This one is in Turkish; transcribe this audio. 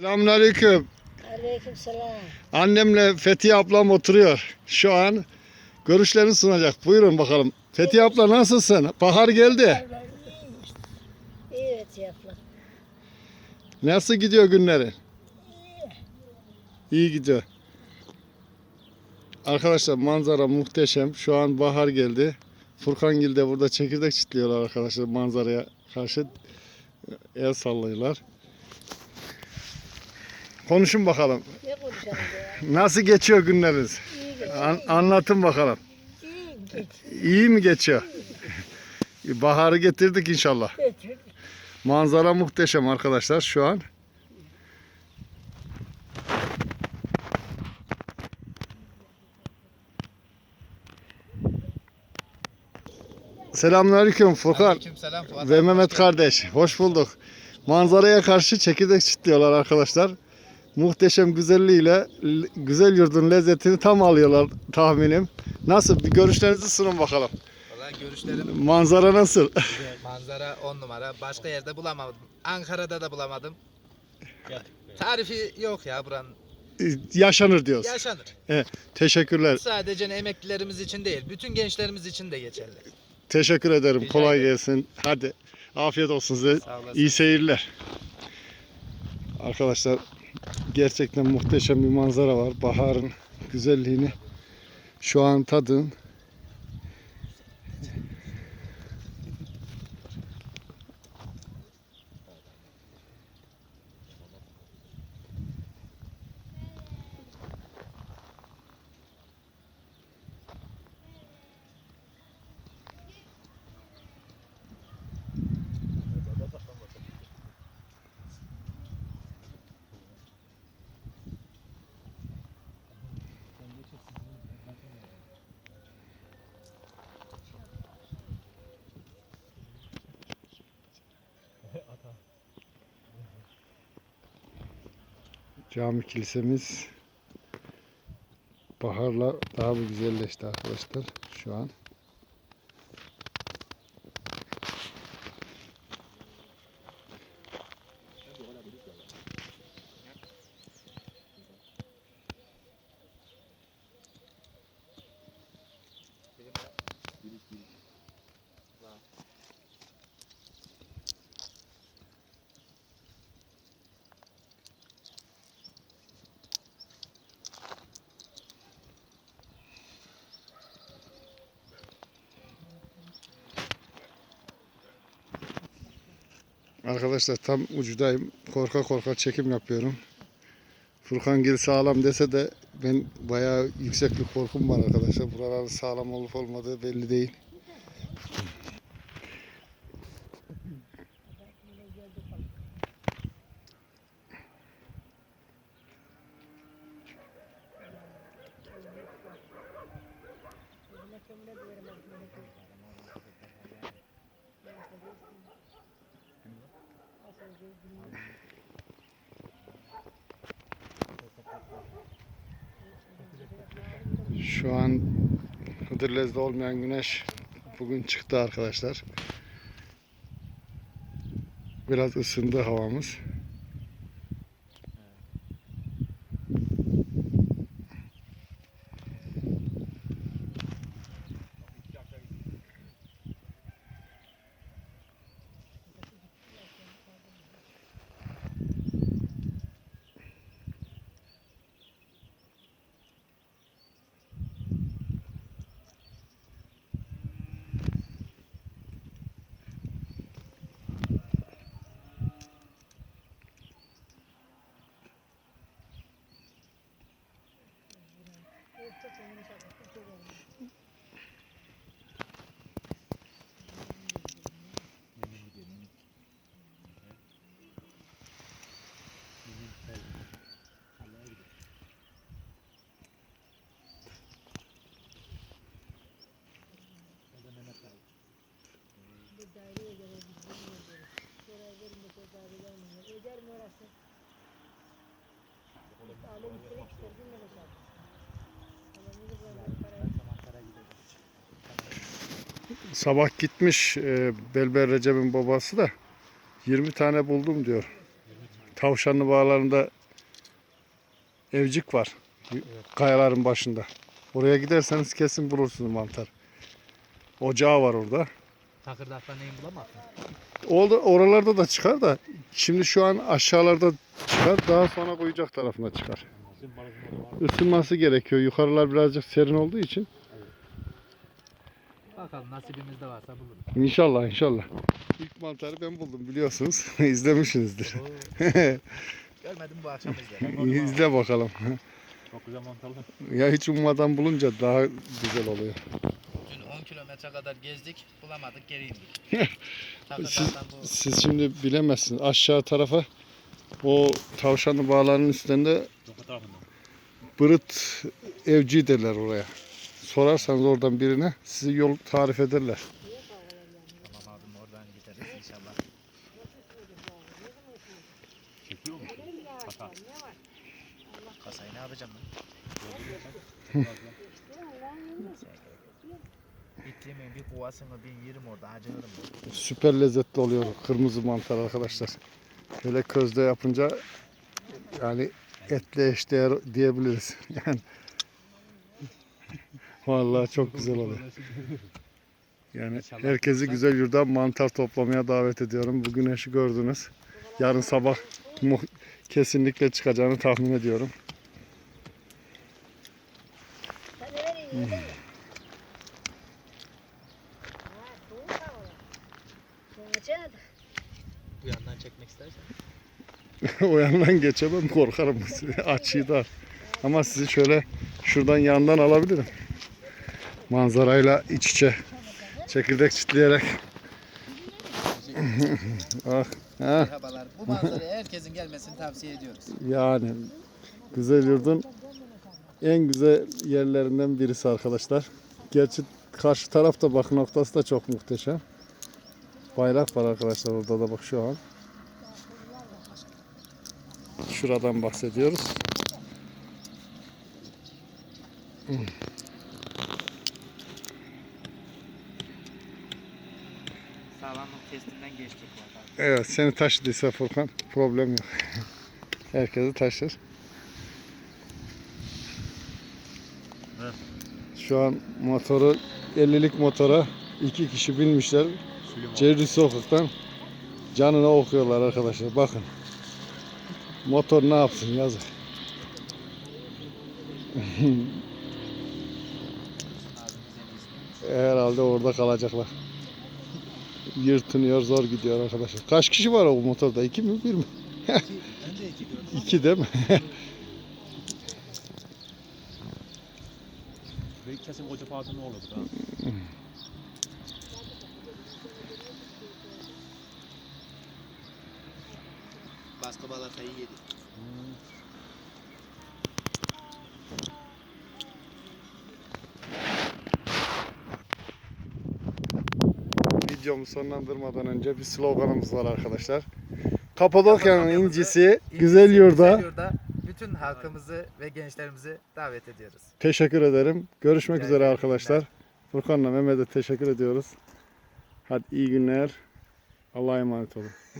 Selamünaleyküm. Aleykümselam. Annemle Fethiye ablam oturuyor. Şu an görüşlerini sunacak. Buyurun bakalım. Fethiye abla nasılsın? Bahar geldi. Evet yapla. Nasıl gidiyor günleri? İyi gidiyor. Arkadaşlar manzara muhteşem. Şu an bahar geldi. Furkangil de burada çekirdek çitliyorlar arkadaşlar manzaraya karşı. El sallıyorlar. Konuşun bakalım. Ne konuşalım ya? Nasıl geçiyor günleriniz? İyi geç. An- anlatın bakalım. İyi geç. İyi mi geçiyor? Baharı getirdik inşallah. Geç. Manzara muhteşem arkadaşlar şu an. Selamünaleyküm Furkan Aleykümselam Fuat ve Mehmet kardeş. Hoş bulduk. Manzaraya karşı çekirdek çitliyorlar arkadaşlar. Muhteşem güzelliğiyle güzel yurdun lezzetini tam alıyorlar tahminim. Nasıl? Bir görüşlerinizi sunun bakalım. Vallahi görüşlerim Manzara nasıl? manzara on numara. Başka yerde bulamadım. Ankara'da da bulamadım. Tarifi yok ya buranın. Yaşanır diyoruz. Yaşanır. Teşekkürler. Sadece emeklilerimiz için değil, bütün gençlerimiz için de geçerli. Teşekkür ederim. Rica Kolay ederim. gelsin. Hadi. Afiyet olsun size. İyi seyirler. Arkadaşlar gerçekten muhteşem bir manzara var. Baharın güzelliğini şu an tadın. Cami kilisemiz baharla daha bir güzelleşti arkadaşlar şu an. Arkadaşlar tam ucudayım. Korka korka çekim yapıyorum. Furkan Gil sağlam dese de ben bayağı yüksek bir korkum var arkadaşlar. Buraların sağlam olup olmadığı belli değil. Şu an Hıdırlez'de olmayan güneş bugün çıktı arkadaşlar. Biraz ısındı havamız. Alem bir şey çıkardın mı mesela? Sabah gitmiş e, Belber Recep'in babası da 20 tane buldum diyor. Tavşanlı bağlarında evcik var. Kayaların başında. Oraya giderseniz kesin bulursunuz mantar. Ocağı var orada. Takırdakta neyin bulamazsın? Orada, oralarda da çıkar da şimdi şu an aşağılarda çıkar daha sonra koyacak tarafına çıkar. Isınması gerekiyor. Yukarılar birazcık serin olduğu için. Bakalım nasibimizde varsa buluruz. İnşallah inşallah. İlk mantarı ben buldum biliyorsunuz. İzlemişsinizdir. Görmedim bu akşam izlerim. İzle bakalım. Çok güzel mantarlı. Ya hiç ummadan bulunca daha güzel oluyor. Dün 10 kilometre kadar gezdik bulamadık geri indik. Siz, bu siz şimdi bilemezsiniz. Aşağı tarafa o tavşanlı bağların üstünde. Bırıt evci derler oraya. Sorarsanız oradan birine sizi yol tarif ederler. Tamam abim oradan gideriz inşallah. Kasa. Kasayı ne yapacağım ben? Bir kovasını bin yerim orada acınırım ben. Süper lezzetli oluyor kırmızı mantar arkadaşlar. Böyle közde yapınca yani etle eşdeğer diyebiliriz. Yani Vallahi çok güzel oluyor. Yani herkesi güzel yurda mantar toplamaya davet ediyorum. Bu güneşi gördünüz. Yarın sabah kesinlikle çıkacağını tahmin ediyorum. Soğuyacak. Bu yandan çekmek istersen. o yandan geçemem korkarım. Açıyı dar. Ama sizi şöyle şuradan yandan alabilirim. Manzarayla iç içe. Çekirdek çitleyerek. ah, ha, Merhabalar. Bu manzaraya herkesin gelmesini tavsiye ediyoruz. yani güzel yurdun en güzel yerlerinden birisi arkadaşlar. Gerçi karşı tarafta bak noktası da çok muhteşem. Bayrak var arkadaşlar orada da bak şu an. Şuradan bahsediyoruz. Sağlamlık testinden geçtik. Evet seni taşıdıysa Furkan problem yok. Herkesi taşır. Evet. Şu an motoru 50'lik motora iki kişi binmişler. Süleyman. Cerri sokaktan canına okuyorlar arkadaşlar. Bakın. Motor ne yapsın yazık. Herhalde orada kalacaklar. Yırtınıyor zor gidiyor arkadaşlar. Kaç kişi var o motorda? İki mi bir mi? Ben de iki gördüm. İki değil mi? Ve kesin koca ne olurdu. Baskı balatayı yedi. Videomu sonlandırmadan önce bir sloganımız var arkadaşlar. Kapadokya'nın incisi güzel yurda. Güzel yurda bütün halkımızı ve gençlerimizi davet ediyoruz. Teşekkür ederim. Görüşmek Rica üzere ederim. arkadaşlar. Furkan'la Mehmet'e teşekkür ediyoruz. Hadi iyi günler. Allah'a emanet olun.